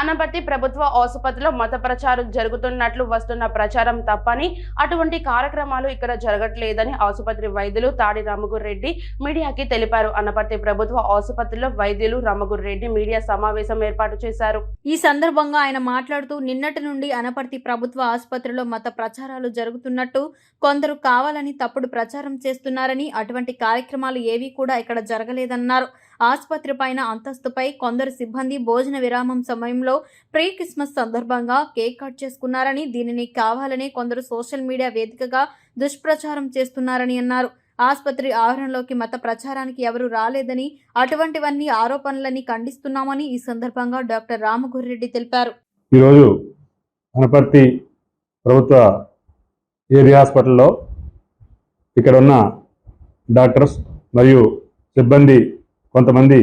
అనపర్తి ప్రభుత్వ ఆసుపత్రిలో మత ప్రచారం జరుగుతున్నట్లు వస్తున్న ప్రచారం తప్పని అటువంటి కార్యక్రమాలు ఇక్కడ జరగట్లేదని ఆసుపత్రి వైద్యులు తాడి రామగురు రెడ్డి మీడియాకి తెలిపారు. అనపర్తి ప్రభుత్వ ఆసుపత్రిలో వైద్యులు రామగురు రెడ్డి మీడియా సమావేశం ఏర్పాటు చేశారు. ఈ సందర్భంగా ఆయన మాట్లాడుతూ నిన్నటి నుండి అనపర్తి ప్రభుత్వ ఆసుపత్రిలో మత ప్రచారాలు జరుగుతున్నట్టు కొందరు కావాలని తప్పుడు ప్రచారం చేస్తున్నారని అటువంటి కార్యక్రమాలు ఏవీ కూడా ఇక్కడ జరగలేదన్నారు. ఆసుపత్రి పైన అంతస్తుపై కొందరు సిబ్బంది భోజన విరామం సమయంలో ప్రీ క్రిస్మస్ సందర్భంగా కేక్ కట్ చేసుకున్నారని దీనిని కావాలని కొందరు సోషల్ మీడియా వేదికగా దుష్ప్రచారం చేస్తున్నారని అన్నారు. ఆసుపత్రి ఆవరణలోకి మత ప్రచారానికి ఎవరు రాలేదని అటువంటివన్నీ ఆరోపణలని ఖండిస్తున్నామని ఈ సందర్భంగా డాక్టర్ రామగురిరెడ్డి తెలిపారు. ఈరోజు అనపర్తి ప్రభుత్వ ఏరియా హాస్పిటల్లో ఇక్కడ ఉన్న డాక్టర్స్ మరియు సిబ్బంది కొంతమంది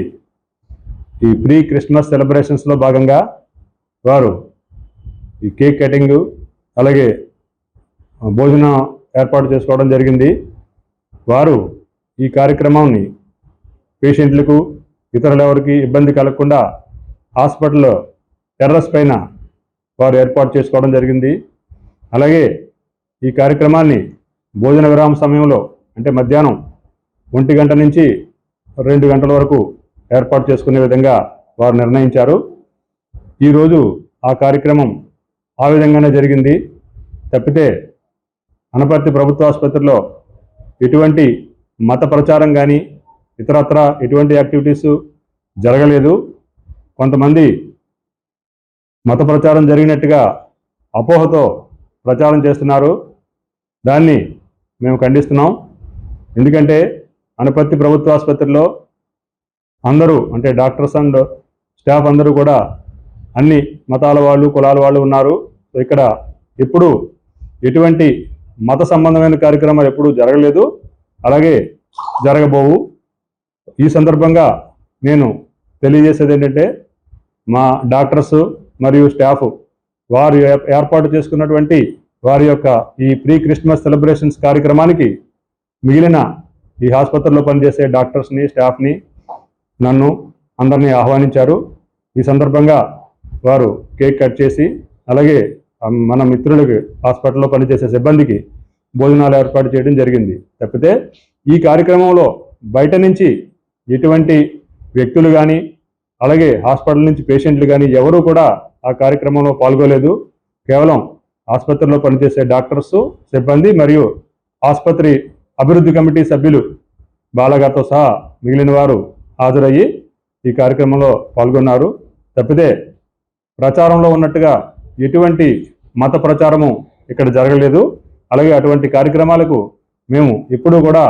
ఈ ప్రీ క్రిస్మస్ సెలబ్రేషన్స్లో భాగంగా వారు ఈ కేక్ కటింగ్ అలాగే భోజనం ఏర్పాటు చేసుకోవడం జరిగింది. వారు ఈ కార్యక్రమాన్ని పేషెంట్లకు ఇతరులెవరికి ఇబ్బంది కలగకుండా హాస్పిటల్లో టెర్రస్ పైన వారు ఏర్పాటు చేసుకోవడం జరిగింది. అలాగే ఈ కార్యక్రమాన్ని భోజన విరామ సమయంలో అంటే మధ్యాహ్నం ఒంటి గంట నుంచి రెండు గంటల వరకు ఏర్పాటు చేసుకునే విధంగా వారు నిర్ణయించారు. ఈరోజు ఆ కార్యక్రమం ఆ విధంగానే జరిగింది. తప్పితే అనపర్తి ప్రభుత్వ ఆసుపత్రిలో ఎటువంటి మత ప్రచారం కానీ ఇతరత్ర ఎటువంటి యాక్టివిటీస్ జరగలేదు. కొంతమంది మత ప్రచారం జరిగినట్టుగా అపోహతో ప్రచారం చేస్తున్నారు. దాన్ని మేము ఖండిస్తున్నాం. ఎందుకంటే అనపర్తి ప్రభుత్వ ఆసుపత్రిలో అందరూ అంటే డాక్టర్స్ అండ్ స్టాఫ్ అందరూ కూడా అన్ని మతాల వాళ్ళు కులాల వాళ్ళు ఉన్నారు. ఇక్కడ ఎప్పుడు ఎటువంటి మత సంబంధమైన కార్యక్రమాలు ఎప్పుడూ జరగలేదు. అలాగే జరగబోవు. ఈ సందర్భంగా నేను తెలియజేసేది ఏంటంటే మా డాక్టర్స్ మరియు స్టాఫ్ వారు ఏర్పాటు చేసుకున్నటువంటి వారి యొక్క ఈ ప్రీ క్రిస్మస్ సెలబ్రేషన్స్ కార్యక్రమానికి మిగిలిన ఈ ఆసుపత్రిలో పనిచేసే డాక్టర్స్ని స్టాఫ్ని నన్ను అందరినీ ఆహ్వానించారు. ఈ సందర్భంగా వారు కేక్ కట్ చేసి అలాగే మన మిత్రులకి హాస్పిటల్లో పనిచేసే సిబ్బందికి భోజనాలు ఏర్పాటు చేయడం జరిగింది. తప్పితే ఈ కార్యక్రమంలో బయట నుంచి ఎటువంటి వ్యక్తులు కానీ అలాగే హాస్పిటల్ నుంచి పేషెంట్లు కానీ ఎవరూ కూడా ఆ కార్యక్రమంలో పాల్గొలేదు. కేవలం ఆసుపత్రిలో పనిచేసే డాక్టర్స్ సిబ్బంది మరియు ఆసుపత్రి అభివృద్ధి కమిటీ సభ్యులు బాలగారితో సహా మిగిలిన వారు హాజరయ్యి ఈ కార్యక్రమంలో పాల్గొన్నారు. తప్పితే ప్రచారంలో ఉన్నట్టుగా ఎటువంటి మత ప్రచారము ఇక్కడ జరగలేదు. అలాగే అటువంటి కార్యక్రమాలకు మేము ఎప్పుడూ కూడా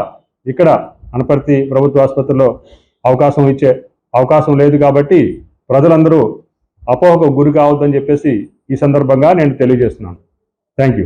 ఇక్కడ అనపర్తి ప్రభుత్వ ఆసుపత్రిలో అవకాశం ఇచ్చే అవకాశం లేదు కాబట్టి ప్రజలందరూ అపోహకు గురి కావద్దని చెప్పేసి ఈ సందర్భంగా నేను తెలియజేస్తున్నాను. Thank you